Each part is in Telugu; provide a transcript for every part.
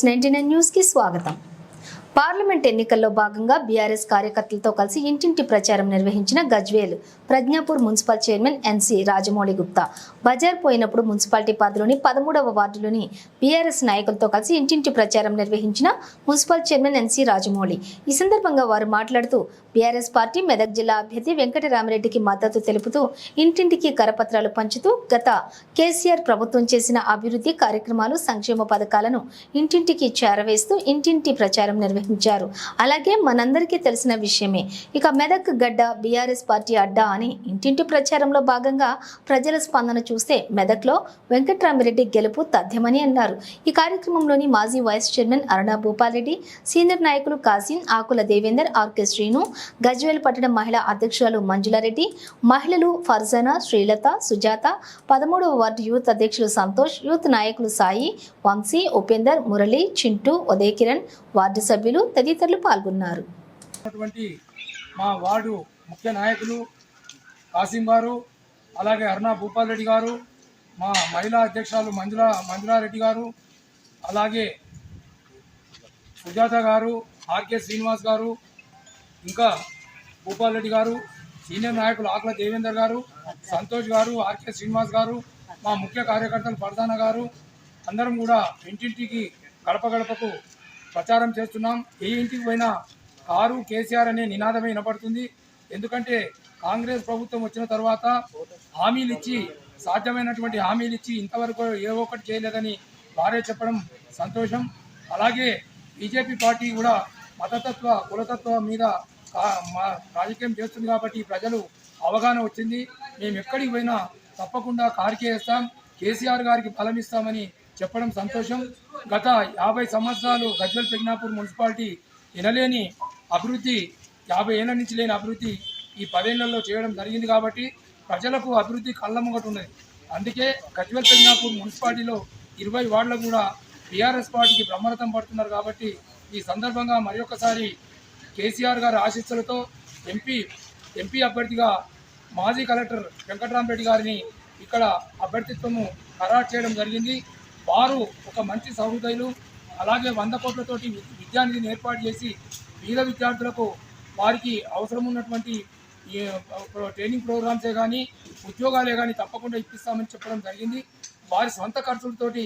ఎస్ నైన్టీ నైన్ న్యూస్ కి స్వాగతం పార్లమెంట్ ఎన్నికల్లో భాగంగా బీఆర్ఎస్ కార్యకర్తలతో కలిసి ఇంటింటి ప్రచారం నిర్వహించిన Gajwel Prajnapur municipal chairman NC Rajamouli Gupta. Bazar పోయినప్పుడు మున్సిపాలిటీ పరిధిలోని పదమూడవ వార్డులోని బీఆర్ఎస్ నాయకులతో కలిసి ఇంటింటి ప్రచారం నిర్వహించిన మున్సిపల్ చైర్మన్ ఎన్సి రాజమౌళి. ఈ సందర్భంగా వారు మాట్లాడుతూ బీఆర్ఎస్ పార్టీ మెదక్ జిల్లా అభ్యర్థి వెంకటరామరెడ్డికి మద్దతు తెలుపుతూ ఇంటింటికి కరపత్రాలు పంచుతూ గత కేసీఆర్ ప్రభుత్వం చేసిన అభివృద్ధి కార్యక్రమాలు సంక్షేమ పథకాలను ఇంటింటికి చేరవేస్తూ ఇంటింటి ప్రచారం నిర్వహించారు. అలాగే మనందరికీ తెలిసిన విషయమే ఇక మెదక్ గడ్డ బీఆర్ఎస్ పార్టీ అడ్డా అని ఇంటింటి ప్రచారంలో భాగంగా ప్రజల స్పందన చూస్తే మెదక్లో వెంకట్రామిరెడ్డి గెలుపు తథ్యమని అన్నారు. ఈ కార్యక్రమంలోని మాజీ vice chairman Aruna Bhupalreddy senior నాయకులు కాసిన్ ఆకుల దేవేందర్ ఆర్కే శ్రీను గజ్వేల్ పట్టణ మహిళా అధ్యక్షురాలు మంజులారెడ్డి మహిళలు ఫర్జానా శ్రీలత సుజాత పదమూడవ వార్డు యూత్ అధ్యక్షులు సంతోష్ యూత్ నాయకులు సాయి వంశీ ఉపేందర్ మురళి చింటూ ఉదయకిరణ్ వార్డు సభ్యులు తదితరులు పాల్గొన్నారు. మా వార్డు ముఖ్య నాయకులు కాసిం గారు అలాగే అరుణా భూపాల్ రెడ్డి గారు మా మహిళా అధ్యక్షురాలు మంజుల మంజులారెడ్డి గారు అలాగే సుజాత గారు ఆర్కే శ్రీనివాస్ గారు ఇంకా భూపాల్ రెడ్డి గారు సీనియర్ నాయకులు ఆకుల దేవేందర్ గారు సంతోష్ గారు ఆర్కే శ్రీనివాస్ గారు మా ముఖ్య కార్యకర్తలు పరదాన గారు అందరం కూడా ఇంటింటికి గడప గడపకు ప్రచారం చేస్తున్నాం. ఏ ఇంటికి పోయినా కారు కేసీఆర్ అనే నినాదమే వినపడుతుంది. ఎందుకంటే కాంగ్రెస్ ప్రభుత్వం వచ్చిన తర్వాత హామీలు ఇచ్చి సాధ్యమైనటువంటి హామీలు ఇచ్చి ఇంతవరకు ఏ ఒక్కటి చేయలేదని వారే చెప్పడం సంతోషం. అలాగే బీజేపీ పార్టీ కూడా మతతత్వ కులతత్వ మీద మా రాజకీయం చేస్తుంది కాబట్టి ప్రజలు అవగాహన వచ్చింది. మేము ఎక్కడికి పోయినా తప్పకుండా కారుకే వేస్తాం కేసీఆర్ గారికి బలం ఇస్తామని చెప్పడం సంతోషం. గత యాభై సంవత్సరాలు గజ్వల్ పెగ్నాపూర్ మున్సిపాలిటీ వినలేని అభివృద్ధి యాభై ఏళ్ళ నుంచి లేని అభివృద్ధి ఈ పదేళ్ళలో చేయడం జరిగింది కాబట్టి ప్రజలకు అభివృద్ధి కళ్ళమ్మగట్టు ఉన్నది. అందుకే గజ్వల్ పెగ్నాపూర్ మున్సిపాలిటీలో ఇరవై వార్డులు కూడా టీఆర్ఎస్ పార్టీకి బ్రహ్మరథం పడుతున్నారు కాబట్టి ఈ సందర్భంగా మరొకసారి కేసీఆర్ గారి ఆశీస్సులతో ఎంపీ ఎంపీ అభ్యర్థిగా మాజీ కలెక్టర్ వెంకటరామరెడ్డి గారిని ఇక్కడ అభ్యర్థిత్వము ఖరారు చేయడం జరిగింది. వారు ఒక మంచి సహృదయులు. అలాగే వంద కోట్లతోటి విద్యానిధిని ఏర్పాటు చేసి పేద విద్యార్థులకు వారికి అవసరం ఉన్నటువంటి ట్రైనింగ్ ప్రోగ్రామ్సే కానీ ఉద్యోగాలే కానీ తప్పకుండా ఇప్పిస్తామని చెప్పడం జరిగింది. వారి సొంత ఖర్చులతోటి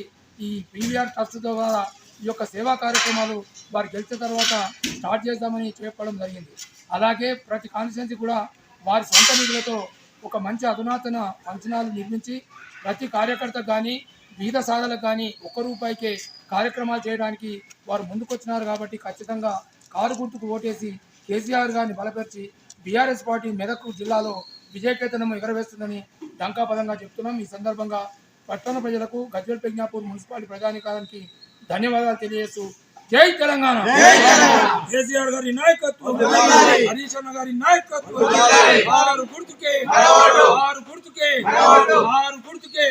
ఈ పీవీఆర్ ట్రస్ట్ ద్వారా ఈ యొక్క సేవా కార్యక్రమాలు వారు గెలిచిన తర్వాత స్టార్ట్ చేద్దామని చెప్పడం జరిగింది. అలాగే ప్రతి కాన్స్టిట్యున్సీ కూడా వారి సొంత నిధులతో ఒక మంచి అధునాతన అంచనాలు నిర్మించి ప్రతి కార్యకర్తకు కానీ వివిధ సాధనలకు కానీ ఒక్క రూపాయికే కార్యక్రమాలు చేయడానికి వారు ముందుకొచ్చినారు కాబట్టి ఖచ్చితంగా కారు గుర్తుకు ఓటేసి కేసీఆర్ గారిని బలపరిచి బీఆర్ఎస్ పార్టీ మెదక్ జిల్లాలో విజయకేతనం ఎగరవేస్తుందని డంకాపదంగా చెప్తున్నాం. ఈ సందర్భంగా పట్టణ ప్రజలకు గజ్వల్ ప్రజ్ఞాపూర్ మున్సిపాలిటీ ప్రజానికానికి ధన్యవాదాలు తెలియజేస్తూ జై తెలంగాణ. కేసీఆర్ గారి నాయకత్వం హరీష్ అన్న గారి నాయకత్వం ఆరు గుర్తుకే ఆరు గుర్తుకే ఆరు గుర్తుకే.